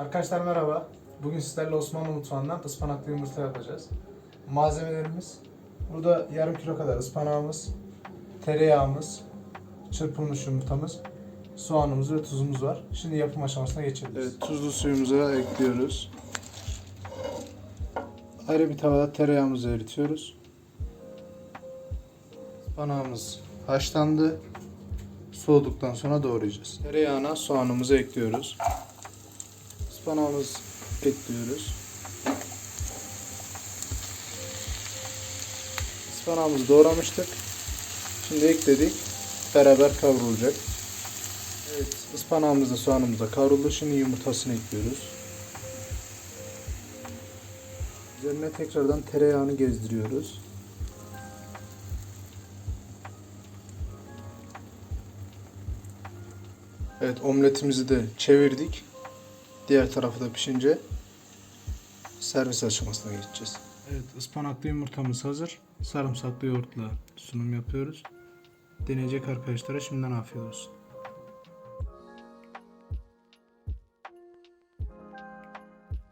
Arkadaşlar merhaba. Bugün sizlerle Osmanlı mutfağından ıspanaklı yumurta yapacağız. Malzemelerimiz burada yarım kilo kadar ıspanağımız, tereyağımız, çırpılmış yumurtamız, soğanımız ve tuzumuz var. Şimdi yapım aşamasına geçelim. Evet, tuzlu suyumuzu ekliyoruz. Ayrı bir tavada tereyağımızı eritiyoruz. Ispanağımız haşlandı. Soğuduktan sonra doğrayacağız. Tereyağına soğanımızı ekliyoruz. Ispanağımızı ekliyoruz. Ispanağımızı doğramıştık. Şimdi ekledik. Beraber kavrulacak. Evet, ıspanağımız da soğanımız da kavruldu. Şimdi yumurtasını ekliyoruz. Üzerine tekrardan tereyağını gezdiriyoruz. Evet, omletimizi de çevirdik. Diğer tarafı da pişince servis aşamasına geçeceğiz. Evet, ıspanaklı yumurtamız hazır. Sarımsaklı yoğurtla sunum yapıyoruz. Deneyecek arkadaşlara şimdiden afiyet olsun.